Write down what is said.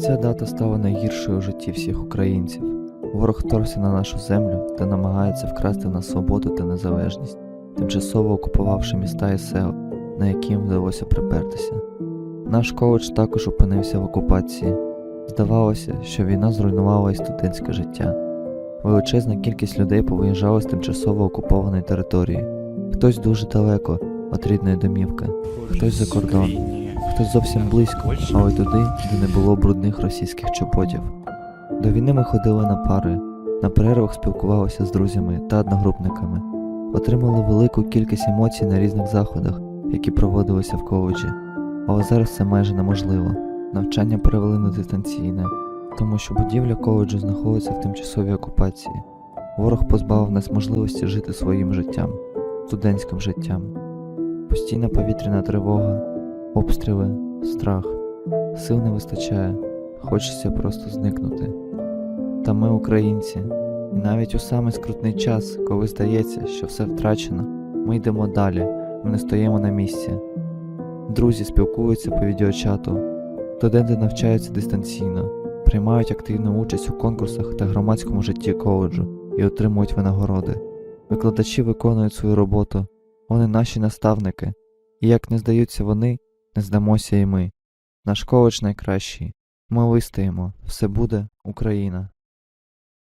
Ця дата стала найгіршою у житті всіх українців. Ворог вторгся на нашу землю та намагається вкрасти в нас свободу та незалежність, тимчасово окупувавши міста і села, на які їм вдалося припертися. Наш коледж також опинився в окупації. Здавалося, що війна зруйнувала і студентське життя. Величезна кількість людей повиїжджала з тимчасово окупованої території. Хтось дуже далеко від рідної домівки, хтось за кордон, хтось зовсім близько, але туди, де не було брудних російських чоботів. До війни ми ходили на пари, на перервах спілкувалися з друзями та одногрупниками, отримали велику кількість емоцій на різних заходах, які проводилися в коледжі. Але зараз це майже неможливо. Навчання перевели на дистанційне, тому що будівля коледжу знаходиться в тимчасовій окупації. Ворог позбавив нас можливості жити своїм життям, студентським життям. Постійна повітряна тривога, обстріли, страх. Сил не вистачає, хочеться просто зникнути. Та ми українці, і навіть у самий скрутний час, коли здається, що все втрачено, ми йдемо далі, ми не стоїмо на місці. Друзі спілкуються по відеочату, студенти навчаються дистанційно, приймають активну участь у конкурсах та громадському житті коледжу і отримують винагороди. Викладачі виконують свою роботу, вони наші наставники, і як не здаються вони, не здамося і ми. Наш коледж найкращий. Ми вистоїмо, все буде Україна.